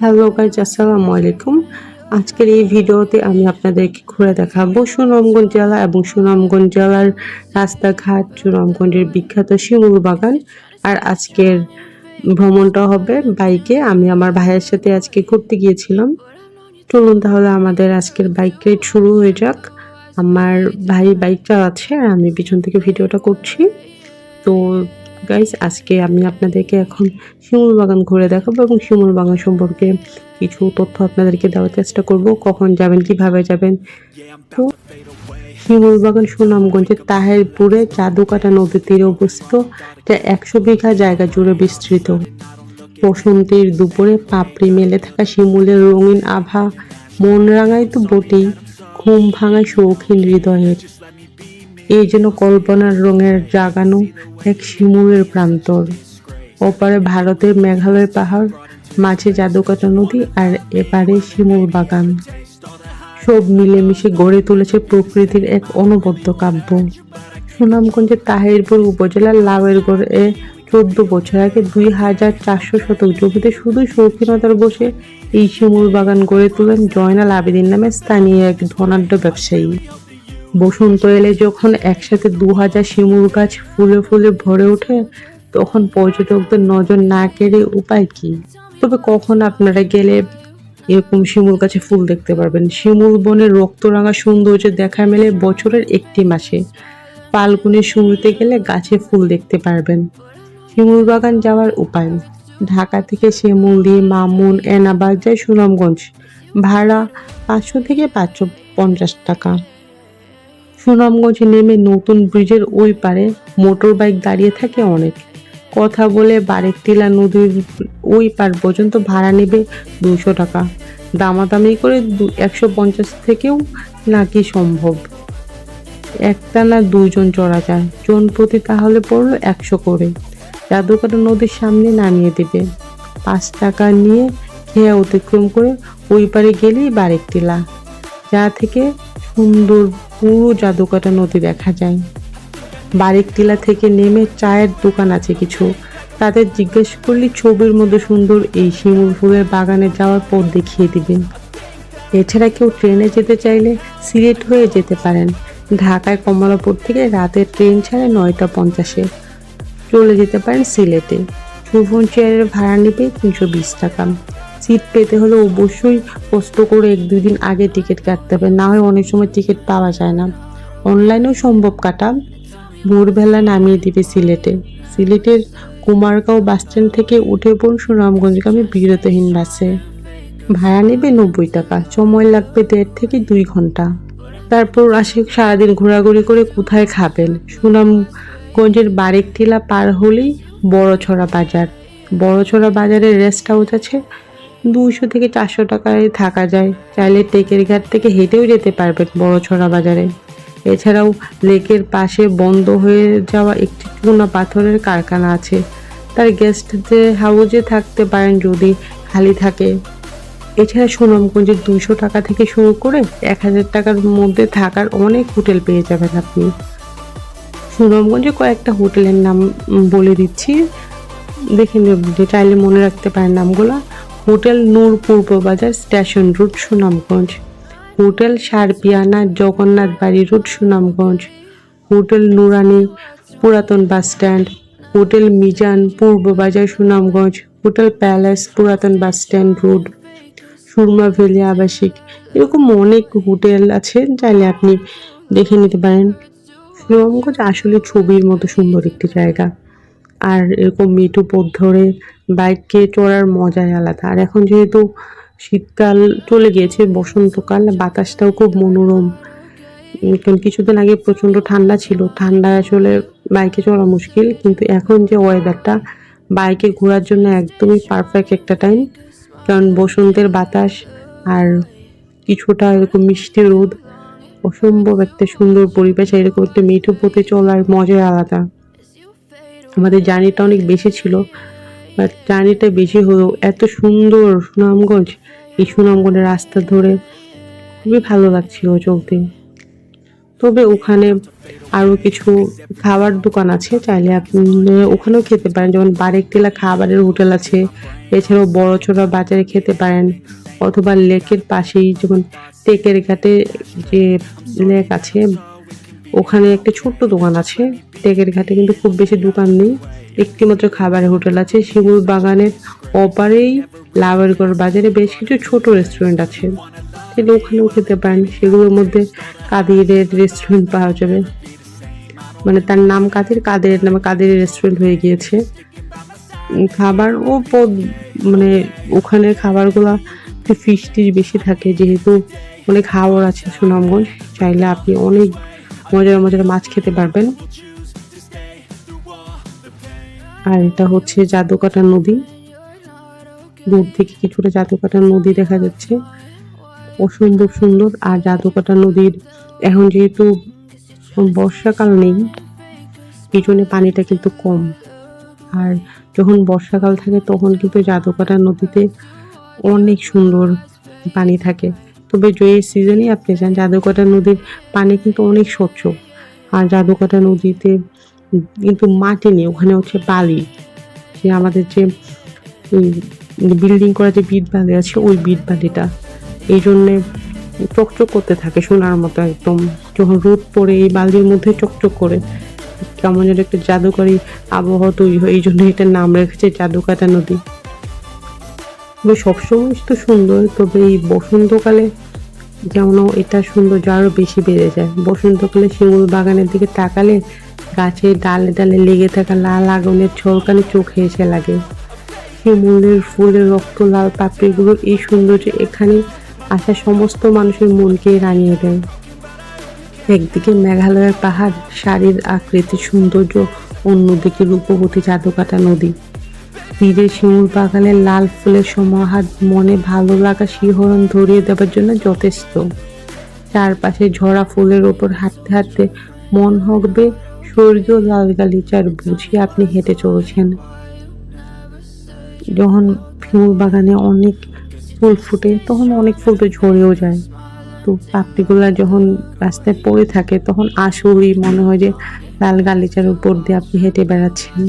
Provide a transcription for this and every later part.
Hello guys আসসালামু আলাইকুম আজকের এই ভিডিওতে আমি আপনাদেরকে ঘুরে দেখাবো সুনামগঞ্জ জেলা এবং সুনামগঞ্জ জেলার রাস্তাঘাট, সুনামগঞ্জের বিখ্যাত শিমুল বাগান। আর আজকের ভ্রমণটা হবে বাইকে। আমি আমার ভাইয়ের সাথে আজকে ঘুরতে গিয়েছিলাম। চলুন তাহলে আমাদের আজকের বাইক রাইড শুরু হয়ে যাক। আমার ভাই বাইক চালাচ্ছে আর আমি পিছন থেকে ভিডিওটা করছি। তো গাইস আজকে আমি আপনাদেরকে এখন শিমুল বাগান ঘুরে দেখাবো এবং শিমুল বাগান সম্পর্কে কিছু তথ্য আপনাদেরকে দেওয়ার চেষ্টা করব, কখন যাবেন, কীভাবে যাবেন। তো শিমুল বাগান সুনামগঞ্জের তাহেরপুরে জাদুকাটা নদীর তীরে অবস্থিত, যা একশো বিঘা জায়গা জুড়ে বিস্তৃত। বসন্তের দুপুরে পাপড়ি মেলে থাকা শিমুলের রঙিন আভা মন রাঙায় তো বটেই, ঘুম ভাঙায় শৌখিন হৃদয়ের। এই যেন কল্পনার রঙের জাগানো এক শিমুলের প্রান্তর। ওপারে ভারতের মেঘালয় পাহাড়, মাঝে জাদুকাটা নদী আর এপারে শিমুল বাগান। সব মিলেমিশে গড়ে তুলেছে প্রকৃতির এক অনবদ্য কাব্য। সুনামগঞ্জের তাহিরপুর উপজেলার লাউয়ের এ চোদ্দ বছর আগে দুই হাজার চারশো শতক জমিতে শুধু শৌখিনতার বসে এই শিমুল বাগান গড়ে তোলেন জয়নাল আবেদিন নামে স্থানীয় এক ধনাঢ্য ব্যবসায়ী। বসন্ত এলে যখন একসাথে দু হাজার শিমুর গাছ ফুলে ফুলে ভরে ওঠে, তখন পর্যটকদের নজর না কেড়ে উপায় কি? তবে কখন আপনারা গেলে এরকম শিমুল গাছে ফুল দেখতে পারবেন? শিমুল বনের রক্তরাঙা সৌন্দর্য দেখা মেলে বছরের একটি মাসে। ফাল্গুনের শুরুতে গেলে গাছে ফুল দেখতে পারবেন। শিমুল বাগান যাওয়ার উপায়? ঢাকা থেকে শিমুলি, মামুন এনাবাগ যায় সুনামগঞ্জ। ভাড়া পাঁচশো থেকে পাঁচশো পঞ্চাশ টাকা। সুনামগঞ্জে নেমে নতুন ব্রিজের ওই পারে মোটর বাইক দাঁড়িয়ে থাকে অনেক। কথা বলে বারেকটিলা নদীর ওই পার পর্যন্ত ভাড়া নেবে দুশো টাকা। দামাদামি করে একশো পঞ্চাশ থেকেও নাকি সম্ভব? একটা না দুইজন চড়া যায়, জন প্রতি তাহলে পড়ল একশো করে। জাদুকাটা নদীর সামনে নামিয়ে দেবে। পাঁচ টাকা নিয়ে খেয়া অতিক্রম করে ওই পারে গেলেই বারেকটিলা যা থেকে সুন্দর পুরো জাদুকাটা নদী দেখা যায়। বারিক টিলা থেকে নেমে চায়ের দোকান আছে কিছু। তাদের জিজ্ঞেস করলে ছবির মধ্যে সুন্দর এই শিমুল ফুলের বাগানে যাওয়ার পথ দেখিয়ে দিবেন। এছাড়া কেউ ট্রেনে যেতে চাইলে সিলেট হয়ে যেতে পারেন। ঢাকায় কমলাপুর থেকে রাতের ট্রেন ছাড়ে নয়টা পঞ্চাশে। চলে যেতে পারেন সিলেটে। সুফোন চেয়ারের ভাড়া নেবে তিনশো বিশ টাকা। সিট পেতে হলে অবশ্যই কষ্ট করে এক, দুই দিন আগে টিকিট কাটতে হবে। না হয় অনেক সময় টিকিট পাওয়া যায় না। অনলাইনেও সম্ভব কাটা। ভোরবেলা নামিয়ে দিবে সিলেটে। সিলেটের কুমারগাঁও বাসস্ট্যান্ড থেকে উঠে পড়ুন সুনামগঞ্জগামী বিরতহীন বাসে ভাড়া নেবে নব্বই টাকা, সময় লাগবে দেড় থেকে দুই ঘণ্টা। তারপর আসে সারাদিন ঘোরাঘুরি করে কোথায় খাবেন? সুনামগঞ্জের বারেক টিলা পার হলেই বড়ছড়া বাজার। বড়ছড়া বাজারে রেস্ট হাউস আছে দুশো থেকে চারশো টাকায় থাকা যায়। চাইলে টেকের ঘাট থেকে হেঁটেও যেতে পারবেন বড়ছড়া বাজারে। এছাড়াও লেকের পাশে বন্ধ হয়ে যাওয়া একটি চুনা পাথরের কারখানা আছে। তার গেস্ট যে হাউজে থাকতে পারেন যদি খালি থাকে। এছাড়া সুনামগঞ্জে দুশো টাকা থেকে শুরু করে এক হাজার টাকার মধ্যে থাকার অনেক হোটেল পেয়ে যাবেন আপনি। সুনামগঞ্জে কয়েকটা হোটেলের নাম বলে দিচ্ছি। দেখে যে চাইলে মনে রাখতে পারেন নামগুলো। হোটেল নূর পূর্ব বাজার station route Sunamganj. Hotel Sarpiana Jagannath বাড়ি রুট সুনামগঞ্জ। হোটেল নুরানি পুরাতন বাস স্ট্যান্ড। হোটেল মিজান পূর্ব বাজার সুনামগঞ্জ। হোটেল প্যালেস পুরাতন bus stand road Surma valley আবাসিক। এরকম অনেক হোটেল আছে, চাইলে আপনি দেখে নিতে পারেন। সুনামগঞ্জ আসলে ছবির মতো সুন্দর একটি জায়গা। আর এরকম মিঠু পথ ধরে বাইকে চড়ার মজাই আলাদা। আর এখন যেহেতু শীতকাল চলে গিয়েছে, বসন্তকাল, বাতাসটাও খুব মনোরম। কারণ কিছুদিন আগে প্রচণ্ড ঠান্ডা ছিল, ঠান্ডায় আসলে বাইকে চলা মুশকিল। কিন্তু এখন যে ওয়েদারটা বাইকে ঘোরার জন্য একদমই পারফেক্ট একটা টাইম কারণ বসন্তের বাতাস আর কিছুটা এরকম মিষ্টি রোদ, অসম্ভব একটা সুন্দর পরিবেশ, এরকম একটা মিঠু পথে চলার মজাই আলাদা। আমাদের জার্নিটা অনেক বেশি ছিল জার্নিটা বেশি হলেও এত সুন্দর সুনামগঞ্জ, এই সুনামগঞ্জের রাস্তা ধরে খুবই ভালো লাগছিল চলতে। তবে ওখানে আরও কিছু খাবার দোকান আছে, চাইলে আপনি ওখানেও খেতে পারেন, যেমন বারেক টেলা খাবারের হোটেল আছে, এছাড়াও বড় ছোট বাজারে খেতে পারেন, অথবা লেকের পাশেই যেমন টেকের ঘাটে যে লেক আছে ওখানে একটা ছোট্ট দোকান আছে। টেকের ঘাটে কিন্তু খুব বেশি দোকান নেই। একটি মাত্র খাবারের হোটেল আছে। শিমুল বাগানের অপারেই লাভারগড় বাজারে বেশ কিছু ছোট রেস্টুরেন্ট আছে। তাহলে ওখানেও খেতে পারেন। সেগুলোর মধ্যে কাদিরের রেস্টুরেন্ট পাওয়া যাবে। মানে তার নাম কাদের কাদের নামে কাদের রেস্টুরেন্ট হয়ে গিয়েছে। খাবার ও মানে ওখানের খাবারগুলো একটু টিশ বেশি থাকে। যেহেতু অনেক হাওড় আছে সুনামগঞ্জ। চাইলে আপনি অনেক মজার মজার মাছ খেতে পারবেন। আর এটা হচ্ছে জাদুকাটা নদী। দূর থেকে কিছুটা জাদুকাটা নদী দেখা যাচ্ছে। অসম্ভব সুন্দর। আর জাদুকাটা নদীর এখন যেহেতু বর্ষাকাল নেই পিছনে পানিটা কিন্তু কম। আর যখন বর্ষাকাল থাকে, তখন কিন্তু জাদুকাটা নদীতে অনেক সুন্দর পানি থাকে। তবে যে সিজনে আপনি যান জাদুকাটা নদীর পানি কিন্তু অনেক স্বচ্ছ। আর জাদুকাটা নদীতে কিন্তু মাটি নেই, ওখানে হচ্ছে বালি। যে আমাদের যে বিল্ডিং করা যে বিট বালি আছে, ওই বিট বালিটা। এই জন্যে চকচক করতে থাকে সোনার মতো একদম। যখন রোদ পড়ে, এই বালির মধ্যে চকচক করে, কেমন যেন একটা জাদুকরী আবহাওয়া তৈরি হয়, এই জন্য এটার নাম রেখেছে জাদুকাটা নদী। তবে সবসময় তো সুন্দর, তবে এই বসন্তকালে যেমন এটা সৌন্দর্য আরও বেশি বেড়ে যায়। বসন্তকালে শিমুল বাগানের দিকে তাকালে গাছে ডালে ডালে লেগে থাকা লাল আগুনের ঝলকানি চোখে এসে লাগে। শিমুলের ফুলের রক্ত, লাল পাপড়িগুলো এই সৌন্দর্য এখানে আসা সমস্ত মানুষের মনকে রাঙিয়ে দেয়। একদিকে মেঘালয়ের পাহাড় শাড়ির আকৃতি সৌন্দর্য, অন্যদিকে রূপবতী জাদুকাটা নদী। তীরে শিমুল বাগানের লাল ফুলের সমাহার, মনে ভালো লাগা শিহরণ ধরিয়ে দেওয়ার জন্য যথেষ্ট। চারপাশে ঝরা ফুলের ওপর হাঁটতে হাঁটতে মন হবে সূর্য লাল গালিচার বুঝে আপনি হেঁটে চলেছেন। যখন শিমুল বাগানে অনেক ফুল ফুটে, তখন অনেক ফুল তো ঝরেও যায়। তো পাপড়িগুলা যখন রাস্তায় পড়ে থাকে, তখন আসলেই মনে হয় যে লাল গালিচার উপর দিয়ে আপনি হেঁটে বেড়াচ্ছেন।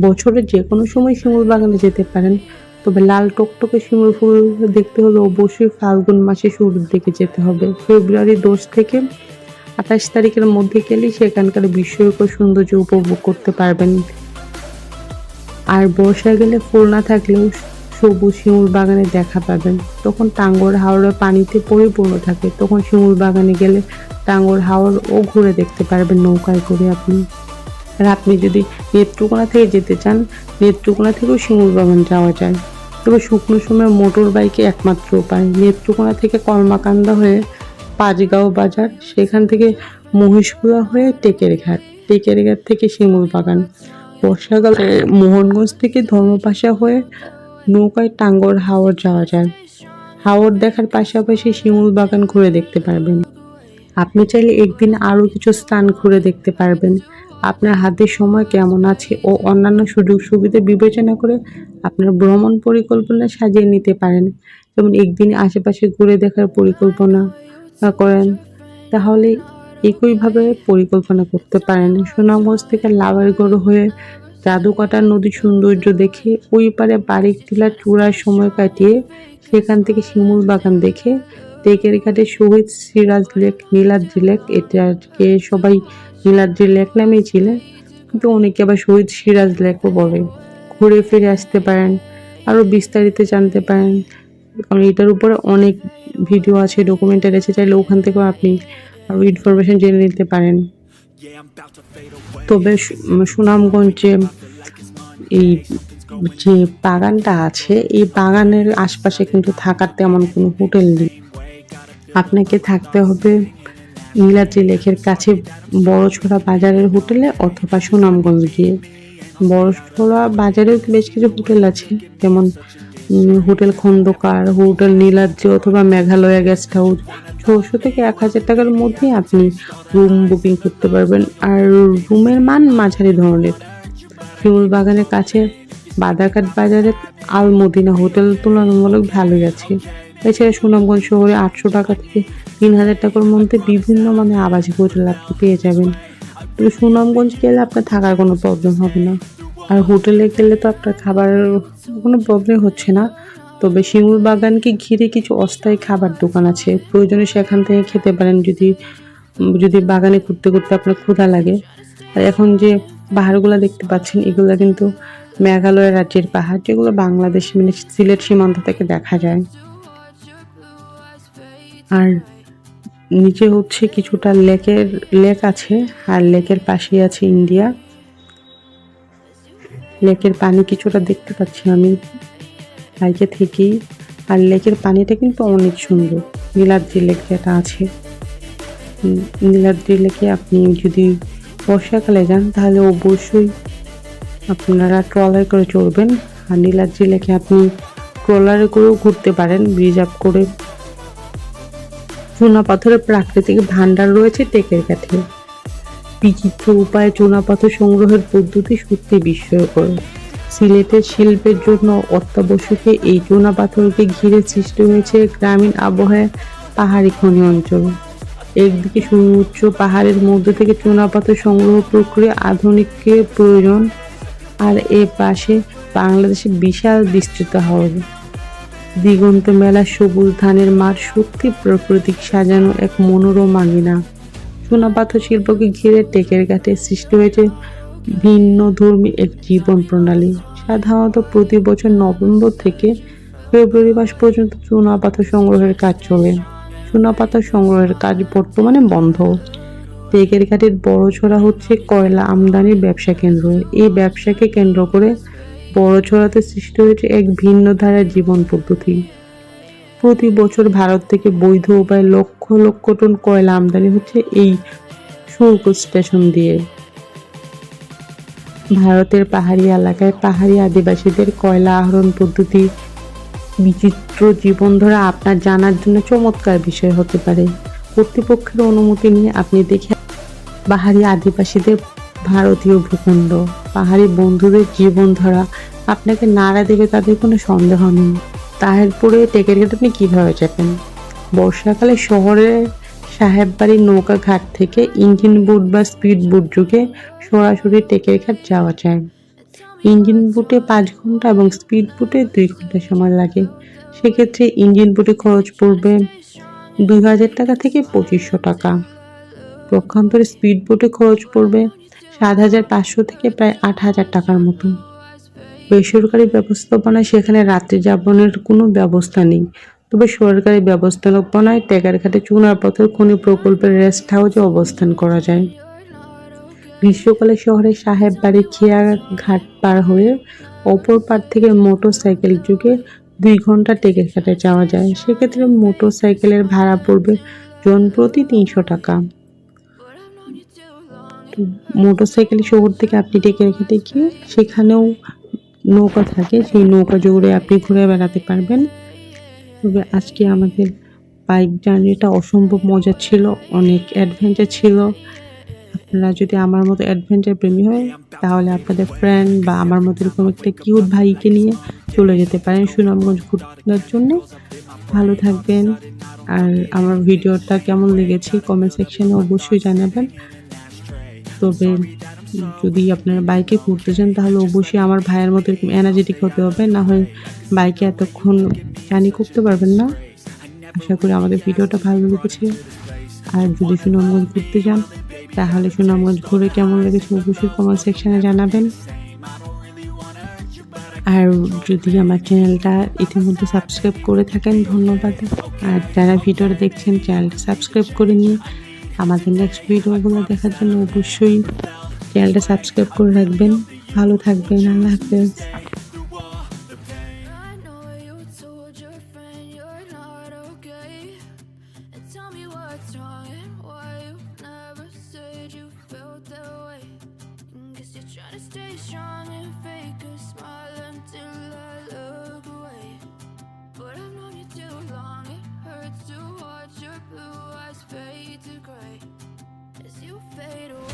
বছরের যে কোনো সময় শিমুল বাগানে যেতে পারেন। তবে লাল টকটকে শিমুল ফুল দেখতে হলে অবশ্যই ফাল্গুন মাসে শুরুর দিকে যেতে হবে। ফেব্রুয়ারি দশ থেকে আঠাশ তারিখের মধ্যে গেলেই সেখানকার বিস্ময়কর সৌন্দর্য উপভোগ করতে পারবেন। আর বর্ষা গেলে ফুল না থাকলেও সবুজ শিমুল বাগানে দেখা পাবেন। তখন টাঙ্গর হাওড়ের পানিতে পরিপূর্ণ থাকে। তখন শিমুল বাগানে গেলে টাঙ্গর হাওড় ও ঘুরে দেখতে পারবেন। নৌকায় করে আপনি। আর আপনি যদি নেত্রকোনা থেকে যেতে চান, নেত্রকোনা থেকেও শিমুল বাগান যাওয়া যায়। তবে শুকনো সময় মোটর বাইকে একমাত্র উপায়। নেত্রকোনা থেকে কর্মাকান্দা হয়ে পাঁচগাঁও বাজার, সেখান থেকে মহিষকুলা হয়ে টেকের ঘাট টেকের ঘাট থেকে শিমুল বাগান। বর্ষাকালে মোহনগঞ্জ থেকে ধর্মপাশা হয়ে নৌকায় টাঙ্গর হাওড় যাওয়া যায়। হাওড় দেখার পাশাপাশি শিমুল বাগান ঘুরে দেখতে পারবেন। আপনি চাইলে একদিন আরও কিছু স্থান ঘুরে দেখতে পারবেন। আপনার হাতে সময় কেমন আছে ও অন্যান্য সুযোগ সুবিধা বিবেচনা করে আপনার ভ্রমণ পরিকল্পনা সাজিয়ে নিতে পারেন। যেমন একদিন আশেপাশে ঘুরে দেখার পরিকল্পনা করেন। তাহলে একইভাবে পরিকল্পনা করতে পারেন। সুনামগঞ্জ থেকে লাভারগড় হয়ে জাদুকাটার নদী সৌন্দর্য দেখে ওই পারে বারিক টিলার চূড়ায় সময় কাটিয়ে সেখান থেকে শিমুল বাগান দেখে টেকের ঘাটে শহীদ সিরাজ লেক, নীলাদ্রি লেক, এটাকে সবাই নীলাদ্রি লেক নামেই ছিলেন কিন্তু অনেকে আবার শহীদ সিরাজ লেকও বলে। ঘুরে ফিরে আসতে পারেন, আরও বিস্তারিত জানতে পারেন, কারণ এটার উপরে অনেক ভিডিও আছে ডকুমেন্টারি আছে, চাইলে ওখান থেকেও আপনি আরও ইনফরমেশন জেনে নিতে পারেন। তবে সুনামগঞ্জে এই যে বাগানটা আছে, এই বাগানের আশপাশে কিন্তু থাকার তেমন কোনো হোটেল নেই। আপনাকে থাকতে হবে নীলাদ্রি লেকের কাছে বড়ছড়া বাজারের হোটেলে অথবা সুনামগঞ্জ গিয়ে। বড়ছড়া বাজারেও বেশ কিছু হোটেল আছে? যেমন হোটেল খন্দকার, হোটেল নীলাদ্রি অথবা মেঘালয়া গেস্ট হাউস ছশো থেকে এক হাজার টাকার মধ্যে আপনি রুম বুকিং করতে পারবেন। আর রুমের মান মাঝারি ধরনের। শিমুল বাগানের কাছে বাদারঘাট বাজারে আল মদিনা হোটেল তুলনামূলক ভালোই আছে। এছাড়া সুনামগঞ্জ শহরে আটশো টাকা থেকে তিন হাজার টাকার মধ্যে বিভিন্ন মানে আবাসিক হোটেল আপনি পেয়ে যাবেন। তো সুনামগঞ্জ গেলে আপনার থাকার কোনো প্রবলেম হবে না। আর হোটেলে গেলে তো আপনার খাবার কোনো প্রবলেম হচ্ছে না। তবে শিমুল বাগানকে ঘিরে কিছু অস্থায়ী খাবার দোকান আছে। প্রয়োজনে সেখান থেকে খেতে পারেন যদি যদি বাগানে ঘুরতে ঘুরতে আপনার ক্ষুধা লাগে। আর এখন যে পাহাড়গুলো দেখতে পাচ্ছেন, এগুলো কিন্তু মেঘালয় রাজ্যের পাহাড়, যেগুলো বাংলাদেশ মানে সিলেট সীমান্ত থেকে দেখা যায়। আর নিচে হচ্ছে কিছুটা লেকের, লেক আছে আর লেকের পাশেই আছে ইন্ডিয়া। লেকের পানি কিছুটা দেখতে পাচ্ছি আমি বাইকে থেকেই। আর লেকের পানিটা কিন্তু অনেক সুন্দর। নীলাদ্রি লেক যেটা আছে। নীলাদ্রি লেকে আপনি যদি বর্ষাকালে যান তাহলে অবশ্যই আপনারা ট্রলার করে চড়বেন। আর নীলাদ্রি লেকে আপনি ট্রলারে করেও ঘুরতে পারেন রিজার্ভ করে চুনা পাথরের প্রাকৃতিক ভান্ডার রয়েছে টেকের কাঠে। বিচিত্র উপায়ে চুনাপাথর সংগ্রহের পদ্ধতি সত্যি বিস্ময়কর। সিলেটের শিল্পের জন্য অত্যাবশ্যকে এই চুনাপাথরকে ঘিরে সৃষ্টি হয়েছে গ্রামীণ আবহাওয়ায় পাহাড়ি খনি অঞ্চল। একদিকে সুউচ্চ পাহাড়ের মধ্যে থেকে চুনাপাথর সংগ্রহ প্রক্রিয়া আধুনিকের প্রয়োজন, আর এ পাশে বাংলাদেশে বিশাল বিস্তৃত হাওর। দিগন্ত মেলা সবুজ ধানের মাঠ সত্যি প্রাকৃতিক সাজানো এক মনোরম আঙিনা। চুনাপাথর শিল্পকে ঘিরে টেকের ঘাটে সৃষ্টি হয়েছে ভিন্ন ধর্মী এক জীবন প্রণালী। সাধারণত প্রতি বছর নভেম্বর থেকে ফেব্রুয়ারি মাস পর্যন্ত চুনাপাথর সংগ্রহের কাজ চলে। চুনাপাথর সংগ্রহের কাজ বর্তমানে বন্ধ। টেকের ঘাটের বড় ছড়া হচ্ছে কয়লা আমদানির ব্যবসা কেন্দ্র। এই ব্যবসাকে কেন্দ্র করে বড় ছড়াতে সৃষ্টি হয়েছে এক ভিন্ন ধারার জীবন পদ্ধতি প্রতি বছর ভারত থেকে বৈধ উপায়ে লক্ষ লক্ষ টন কয়লা আমদানি হচ্ছে এই শুল্ক স্টেশন দিয়ে। ভারতের পাহাড়ি এলাকায় পাহাড়ি আদিবাসীদের কয়লা আহরণ পদ্ধতি বিচিত্র জীবন জীবনধারা আপনার জানার জন্য চমৎকার বিষয় হতে পারে। কর্তৃপক্ষের অনুমতি নিয়ে আপনি দেখে পাহাড়ি আদিবাসীদের ভারতীয় ভূখণ্ড, পাহাড়ি বন্ধুদের জীবনধারা, আপনাকে নাড়া দেবে তাদের কোনো সন্দেহ নেই। তারপরে টেকের ঘাট আপনি কীভাবে যাবেন? বর্ষাকালে শহরের সাহেববাড়ির নৌকা ঘাট থেকে ইঞ্জিন বোট বা স্পিড বোট যুগে সরাসরি টেকের ঘাট যাওয়া যায়। ইঞ্জিন বোটে পাঁচ ঘণ্টা এবং স্পিড বোটে দুই ঘণ্টা সময় লাগে। সেক্ষেত্রে ইঞ্জিন বোটে খরচ পড়বে দুই হাজার টাকা থেকে পঁচিশশো টাকা। পক্ষান্তরে স্পিড বোটে খরচ পড়বে সাত হাজার পাঁচশো থেকে প্রায় আট হাজার টাকার মতো। বেসরকারি ব্যবস্থাপনায় সেখানে রাত্রি যাপনের কোনো ব্যবস্থা নেই। তবে সরকারি ব্যবস্থাপনায় টেকারঘাটে চুনার পথের খনি প্রকল্পের রেস্ট হাউসে অবস্থান করা যায়। গ্রীষ্মকালে শহরের সাহেব বাড়ি খেয়া ঘাট পার হয়ে অপর পার থেকে মোটর সাইকেল যুগে দুই ঘণ্টা টেকের ঘাটে যাওয়া যায়। সেক্ষেত্রে মোটর সাইকেলের ভাড়া পড়বে জন প্রতি তিনশো টাকা। মোটর সাইকেল শহর থেকে আপনি ডেকে রেখে গিয়ে সেখানেও নৌকা থাকে, সেই নৌকা জোরে আপনি ঘুরে বেড়াতে পারবেন। তবে আজকে আমাদের বাইক জার্নিটা অসম্ভব মজা ছিল, অনেক অ্যাডভেঞ্চার ছিল। আপনারা যদি আমার মতো অ্যাডভেঞ্চার প্রেমী হয় তাহলে আপনাদের ফ্রেন্ড বা আমার মতো এরকম একটা কিউট ভাইকে নিয়ে চলে যেতে পারেন সুনামগঞ্জ ঘুরার জন্য। ভালো থাকবেন। আর আমার ভিডিওটা কেমন লেগেছে কমেন্ট সেকশনে অবশ্যই জানাবেন। তবে যদি আপনারা বাইকে ঘুরতে চান তাহলে অবশ্যই আমার ভাইয়ের মতো এরকম এনার্জেটিক হতে হবে। না হয় বাইকে এতক্ষণ জার্নি করতে পারবেন না। আশা করি আমাদের ভিডিওটা ভালো লেগেছে। আর যদি সুনামগঞ্জ ঘুরতে যান, তাহলে সুনামগঞ্জ ঘুরে কেমন লেগেছে অবশ্যই কমেন্ট সেকশনে জানাবেন। আর যদি আমার চ্যানেলটা ইতিমধ্যে সাবস্ক্রাইব করে থাকেন, ধন্যবাদ। আর যারা ভিডিওটা দেখছেন চ্যানেলটা সাবস্ক্রাইব করে নিয়ে আমাদের নেক্সট ভিডিওগুলো দেখার জন্য অবশ্যই চ্যানেলটা সাবস্ক্রাইব করে রাখবেন। ভালো থাকবেন আল্লাহ হাফেজ। cry as you fade away.